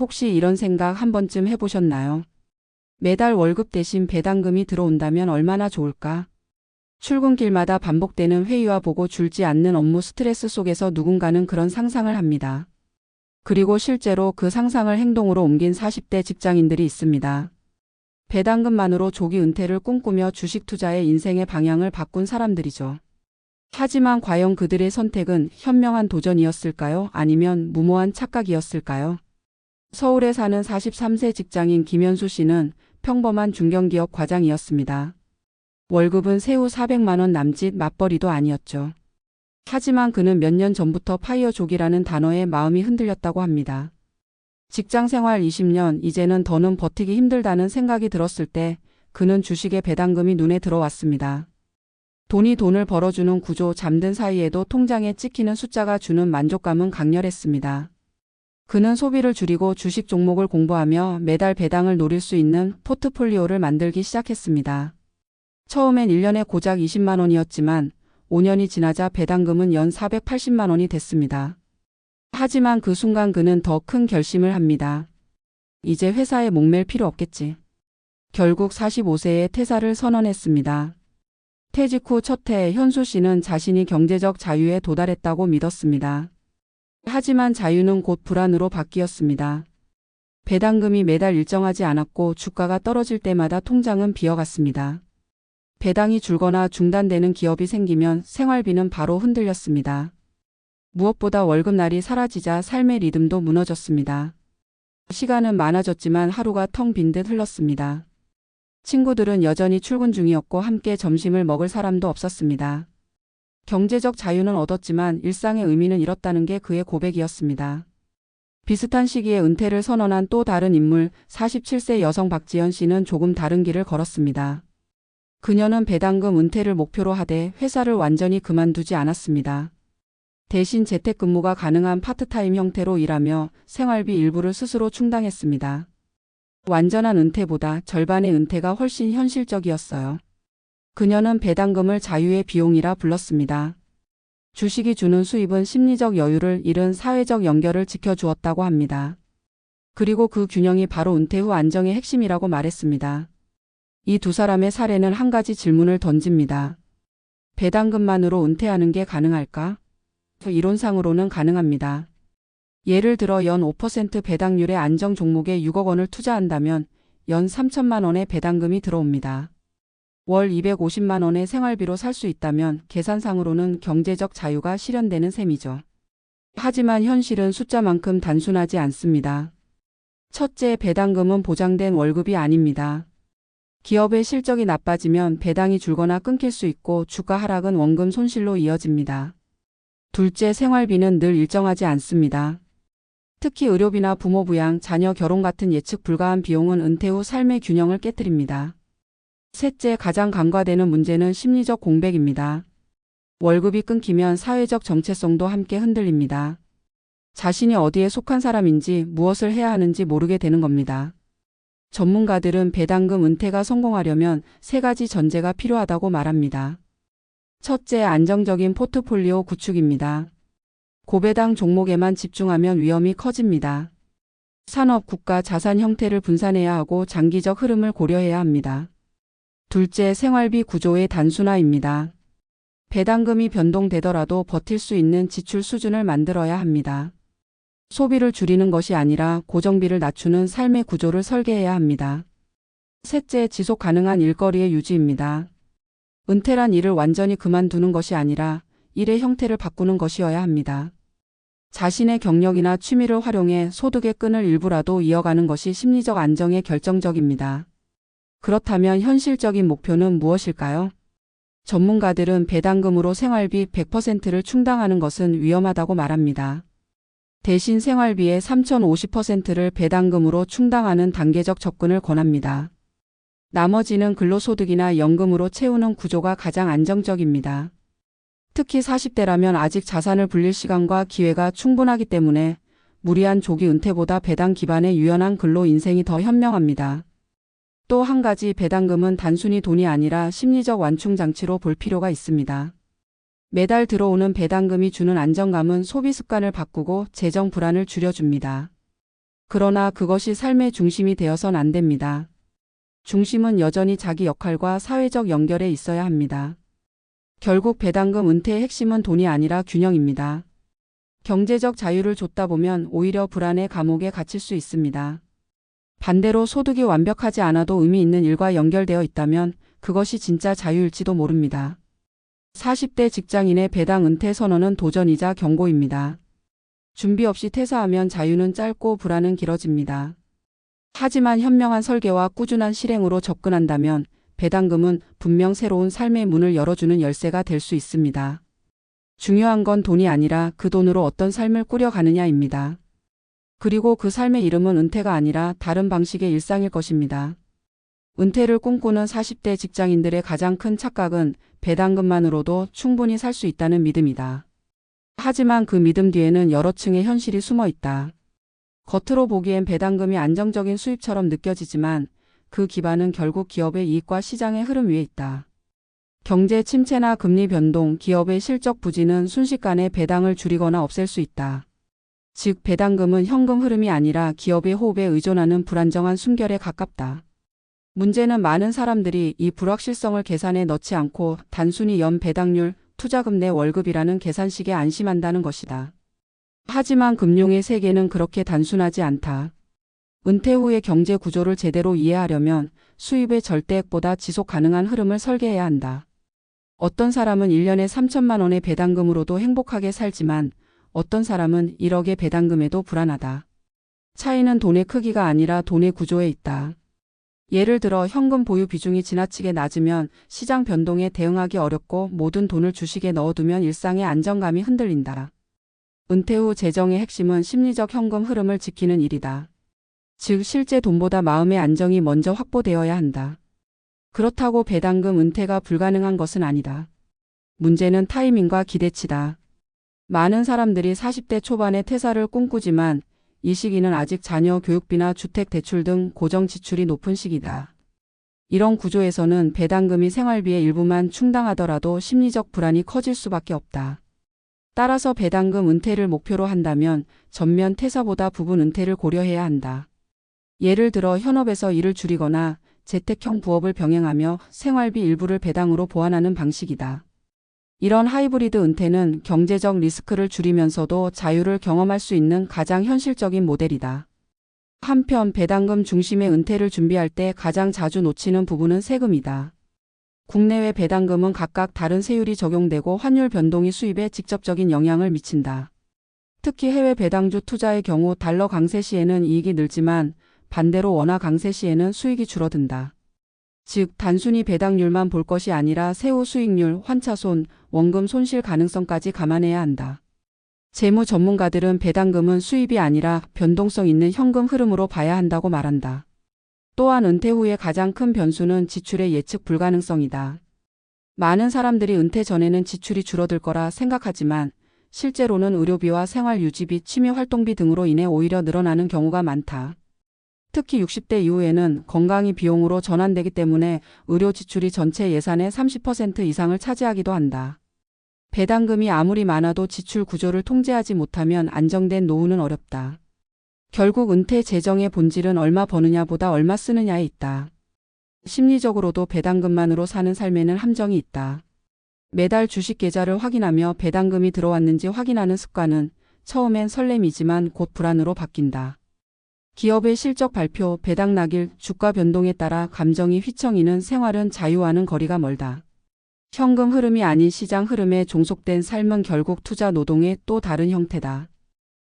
혹시 이런 생각 한 번쯤 해보셨나요? 매달 월급 대신 배당금이 들어온다면 얼마나 좋을까? 출근길마다 반복되는 회의와 보고 줄지 않는 업무 스트레스 속에서 누군가는 그런 상상을 합니다. 그리고 실제로 그 상상을 행동으로 옮긴 40대 직장인들이 있습니다. 배당금만으로 조기 은퇴를 꿈꾸며 주식 투자의 인생의 방향을 바꾼 사람들이죠. 하지만 과연 그들의 선택은 현명한 도전이었을까요? 아니면 무모한 착각이었을까요? 서울에 사는 43세 직장인 김현수 씨는 평범한 중견기업 과장이었습니다. 월급은 세후 400만원 남짓 맞벌이도 아니었죠. 하지만 그는 몇 년 전부터 파이어족이라는 단어에 마음이 흔들렸다고 합니다. 직장 생활 20년, 이제는 더는 버티기 힘들다는 생각이 들었을 때 그는 주식의 배당금이 눈에 들어왔습니다. 돈이 돈을 벌어주는 구조 잠든 사이에도 통장에 찍히는 숫자가 주는 만족감은 강렬했습니다. 그는 소비를 줄이고 주식 종목을 공부하며 매달 배당을 노릴 수 있는 포트폴리오를 만들기 시작했습니다. 처음엔 1년에 고작 20만 원이었지만 5년이 지나자 배당금은 연 480만 원이 됐습니다. 하지만 그 순간 그는 더 큰 결심을 합니다. 이제 회사에 목맬 필요 없겠지. 결국 45세에 퇴사를 선언했습니다. 퇴직 후 첫해 현수 씨는 자신이 경제적 자유에 도달했다고 믿었습니다. 하지만 자유는 곧 불안으로 바뀌었습니다. 배당금이 매달 일정하지 않았고 주가가 떨어질 때마다 통장은 비어갔습니다. 배당이 줄거나 중단되는 기업이 생기면 생활비는 바로 흔들렸습니다. 무엇보다 월급날이 사라지자 삶의 리듬도 무너졌습니다. 시간은 많아졌지만 하루가 텅 빈 듯 흘렀습니다. 친구들은 여전히 출근 중이었고 함께 점심을 먹을 사람도 없었습니다. 경제적 자유는 얻었지만 일상의 의미는 잃었다는 게 그의 고백이었습니다. 비슷한 시기에 은퇴를 선언한 또 다른 인물 47세 여성 박지연 씨는 조금 다른 길을 걸었습니다. 그녀는 배당금 은퇴를 목표로 하되 회사를 완전히 그만두지 않았습니다. 대신 재택근무가 가능한 파트타임 형태로 일하며 생활비 일부를 스스로 충당했습니다. 완전한 은퇴보다 절반의 은퇴가 훨씬 현실적이었어요. 그녀는 배당금을 자유의 비용이라 불렀습니다. 주식이 주는 수입은 심리적 여유를 잃은 사회적 연결을 지켜주었다고 합니다. 그리고 그 균형이 바로 은퇴 후 안정의 핵심이라고 말했습니다. 이 두 사람의 사례는 한 가지 질문을 던집니다. 배당금만으로 은퇴하는 게 가능할까? 이론상으로는 가능합니다. 예를 들어 연 5% 배당률의 안정 종목에 6억 원을 투자한다면 연 3천만 원의 배당금이 들어옵니다. 월 250만 원의 생활비로 살 수 있다면 계산상으로는 경제적 자유가 실현되는 셈이죠. 하지만 현실은 숫자만큼 단순하지 않습니다. 첫째, 배당금은 보장된 월급이 아닙니다. 기업의 실적이 나빠지면 배당이 줄거나 끊길 수 있고 주가 하락은 원금 손실로 이어집니다. 둘째, 생활비는 늘 일정하지 않습니다. 특히 의료비나 부모 부양, 자녀 결혼 같은 예측 불가한 비용은 은퇴 후 삶의 균형을 깨뜨립니다. 셋째, 가장 간과되는 문제는 심리적 공백입니다. 월급이 끊기면 사회적 정체성도 함께 흔들립니다. 자신이 어디에 속한 사람인지 무엇을 해야 하는지 모르게 되는 겁니다. 전문가들은 배당금 은퇴가 성공하려면 세 가지 전제가 필요하다고 말합니다. 첫째, 안정적인 포트폴리오 구축입니다. 고배당 종목에만 집중하면 위험이 커집니다. 산업, 국가, 자산 형태를 분산해야 하고 장기적 흐름을 고려해야 합니다. 둘째, 생활비 구조의 단순화입니다. 배당금이 변동되더라도 버틸 수 있는 지출 수준을 만들어야 합니다. 소비를 줄이는 것이 아니라 고정비를 낮추는 삶의 구조를 설계해야 합니다. 셋째, 지속 가능한 일거리의 유지입니다. 은퇴란 일을 완전히 그만두는 것이 아니라 일의 형태를 바꾸는 것이어야 합니다. 자신의 경력이나 취미를 활용해 소득의 끈을 일부라도 이어가는 것이 심리적 안정에 결정적입니다. 그렇다면 현실적인 목표는 무엇일까요? 전문가들은 배당금으로 생활비 100%를 충당하는 것은 위험하다고 말합니다. 대신 생활비의 3,050%를 배당금으로 충당하는 단계적 접근을 권합니다. 나머지는 근로소득이나 연금으로 채우는 구조가 가장 안정적입니다. 특히 40대라면 아직 자산을 불릴 시간과 기회가 충분하기 때문에 무리한 조기 은퇴보다 배당 기반의 유연한 근로 인생이 더 현명합니다. 또 한 가지 배당금은 단순히 돈이 아니라 심리적 완충 장치로 볼 필요가 있습니다. 매달 들어오는 배당금이 주는 안정감은 소비 습관을 바꾸고 재정 불안을 줄여줍니다. 그러나 그것이 삶의 중심이 되어선 안 됩니다. 중심은 여전히 자기 역할과 사회적 연결에 있어야 합니다. 결국 배당금 은퇴의 핵심은 돈이 아니라 균형입니다. 경제적 자유를 줬다 보면 오히려 불안의 감옥에 갇힐 수 있습니다. 반대로 소득이 완벽하지 않아도 의미 있는 일과 연결되어 있다면 그것이 진짜 자유일지도 모릅니다. 40대 직장인의 배당 은퇴 선언은 도전이자 경고입니다. 준비 없이 퇴사하면 자유는 짧고 불안은 길어집니다. 하지만 현명한 설계와 꾸준한 실행으로 접근한다면 배당금은 분명 새로운 삶의 문을 열어주는 열쇠가 될 수 있습니다. 중요한 건 돈이 아니라 그 돈으로 어떤 삶을 꾸려가느냐입니다. 그리고 그 삶의 이름은 은퇴가 아니라 다른 방식의 일상일 것입니다. 은퇴를 꿈꾸는 40대 직장인들의 가장 큰 착각은 배당금만으로도 충분히 살 수 있다는 믿음이다. 하지만 그 믿음 뒤에는 여러 층의 현실이 숨어 있다. 겉으로 보기엔 배당금이 안정적인 수입처럼 느껴지지만 그 기반은 결국 기업의 이익과 시장의 흐름 위에 있다. 경제 침체나 금리 변동, 기업의 실적 부진은 순식간에 배당을 줄이거나 없앨 수 있다. 즉, 배당금은 현금 흐름이 아니라 기업의 호흡에 의존하는 불안정한 숨결에 가깝다. 문제는 많은 사람들이 이 불확실성을 계산에 넣지 않고 단순히 연 배당률, 투자금 내 월급이라는 계산식에 안심한다는 것이다. 하지만 금융의 세계는 그렇게 단순하지 않다. 은퇴 후의 경제 구조를 제대로 이해하려면 수입의 절대액보다 지속 가능한 흐름을 설계해야 한다. 어떤 사람은 1년에 3천만 원의 배당금으로도 행복하게 살지만 어떤 사람은 1억의 배당금에도 불안하다. 차이는 돈의 크기가 아니라 돈의 구조에 있다. 예를 들어 현금 보유 비중이 지나치게 낮으면 시장 변동에 대응하기 어렵고 모든 돈을 주식에 넣어두면 일상의 안정감이 흔들린다. 은퇴 후 재정의 핵심은 심리적 현금 흐름을 지키는 일이다. 즉 실제 돈보다 마음의 안정이 먼저 확보되어야 한다. 그렇다고 배당금 은퇴가 불가능한 것은 아니다. 문제는 타이밍과 기대치다. 많은 사람들이 40대 초반에 퇴사를 꿈꾸지만 이 시기는 아직 자녀 교육비나 주택 대출 등 고정 지출이 높은 시기다. 이런 구조에서는 배당금이 생활비의 일부만 충당하더라도 심리적 불안이 커질 수밖에 없다. 따라서 배당금 은퇴를 목표로 한다면 전면 퇴사보다 부분 은퇴를 고려해야 한다. 예를 들어 현업에서 일을 줄이거나 재택형 부업을 병행하며 생활비 일부를 배당으로 보완하는 방식이다. 이런 하이브리드 은퇴는 경제적 리스크를 줄이면서도 자유를 경험할 수 있는 가장 현실적인 모델이다. 한편 배당금 중심의 은퇴를 준비할 때 가장 자주 놓치는 부분은 세금이다. 국내외 배당금은 각각 다른 세율이 적용되고 환율 변동이 수입에 직접적인 영향을 미친다. 특히 해외 배당주 투자의 경우 달러 강세 시에는 이익이 늘지만 반대로 원화 강세 시에는 수익이 줄어든다. 즉 단순히 배당률만 볼 것이 아니라 세후 수익률, 환차손, 원금 손실 가능성까지 감안해야 한다. 재무 전문가들은 배당금은 수입이 아니라 변동성 있는 현금 흐름으로 봐야 한다고 말한다. 또한 은퇴 후의 가장 큰 변수는 지출의 예측 불가능성이다. 많은 사람들이 은퇴 전에는 지출이 줄어들 거라 생각하지만 실제로는 의료비와 생활 유지비, 취미 활동비 등으로 인해 오히려 늘어나는 경우가 많다. 특히 60대 이후에는 건강이 비용으로 전환되기 때문에 의료 지출이 전체 예산의 30% 이상을 차지하기도 한다. 배당금이 아무리 많아도 지출 구조를 통제하지 못하면 안정된 노후는 어렵다. 결국 은퇴 재정의 본질은 얼마 버느냐보다 얼마 쓰느냐에 있다. 심리적으로도 배당금만으로 사는 삶에는 함정이 있다. 매달 주식 계좌를 확인하며 배당금이 들어왔는지 확인하는 습관은 처음엔 설렘이지만 곧 불안으로 바뀐다. 기업의 실적 발표, 배당 낙일, 주가 변동에 따라 감정이 휘청이는 생활은 자유와는 거리가 멀다. 현금 흐름이 아닌 시장 흐름에 종속된 삶은 결국 투자 노동의 또 다른 형태다.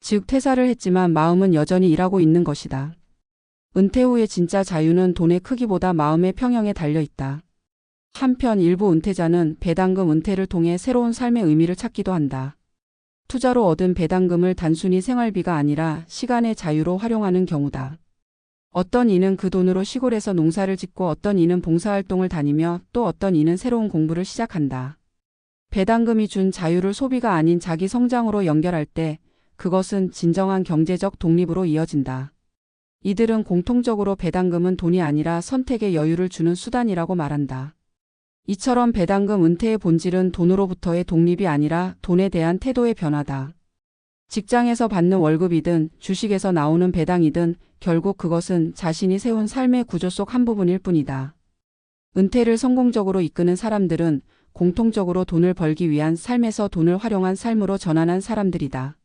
즉 퇴사를 했지만 마음은 여전히 일하고 있는 것이다. 은퇴 후의 진짜 자유는 돈의 크기보다 마음의 평형에 달려 있다. 한편 일부 은퇴자는 배당금 은퇴를 통해 새로운 삶의 의미를 찾기도 한다. 투자로 얻은 배당금을 단순히 생활비가 아니라 시간의 자유로 활용하는 경우다. 어떤 이는 그 돈으로 시골에서 농사를 짓고 어떤 이는 봉사활동을 다니며 또 어떤 이는 새로운 공부를 시작한다. 배당금이 준 자유를 소비가 아닌 자기 성장으로 연결할 때 그것은 진정한 경제적 독립으로 이어진다. 이들은 공통적으로 배당금은 돈이 아니라 선택의 여유를 주는 수단이라고 말한다. 이처럼 배당금 은퇴의 본질은 돈으로부터의 독립이 아니라 돈에 대한 태도의 변화다. 직장에서 받는 월급이든 주식에서 나오는 배당이든 결국 그것은 자신이 세운 삶의 구조 속 한 부분일 뿐이다. 은퇴를 성공적으로 이끄는 사람들은 공통적으로 돈을 벌기 위한 삶에서 돈을 활용한 삶으로 전환한 사람들이다.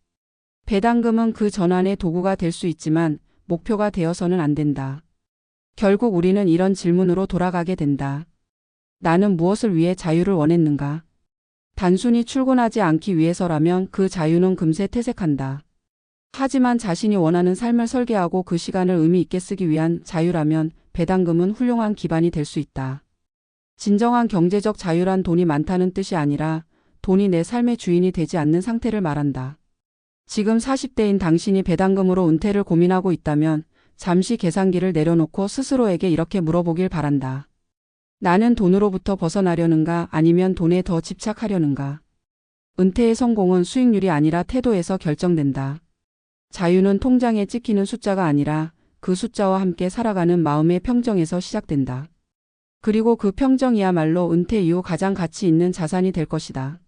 배당금은 그 전환의 도구가 될 수 있지만 목표가 되어서는 안 된다. 결국 우리는 이런 질문으로 돌아가게 된다. 나는 무엇을 위해 자유를 원했는가? 단순히 출근하지 않기 위해서라면 그 자유는 금세 퇴색한다. 하지만 자신이 원하는 삶을 설계하고 그 시간을 의미 있게 쓰기 위한 자유라면 배당금은 훌륭한 기반이 될 수 있다. 진정한 경제적 자유란 돈이 많다는 뜻이 아니라 돈이 내 삶의 주인이 되지 않는 상태를 말한다. 지금 40대인 당신이 배당금으로 은퇴를 고민하고 있다면 잠시 계산기를 내려놓고 스스로에게 이렇게 물어보길 바란다. 나는 돈으로부터 벗어나려는가 아니면 돈에 더 집착하려는가? 은퇴의 성공은 수익률이 아니라 태도에서 결정된다. 자유는 통장에 찍히는 숫자가 아니라 그 숫자와 함께 살아가는 마음의 평정에서 시작된다. 그리고 그 평정이야말로 은퇴 이후 가장 가치 있는 자산이 될 것이다.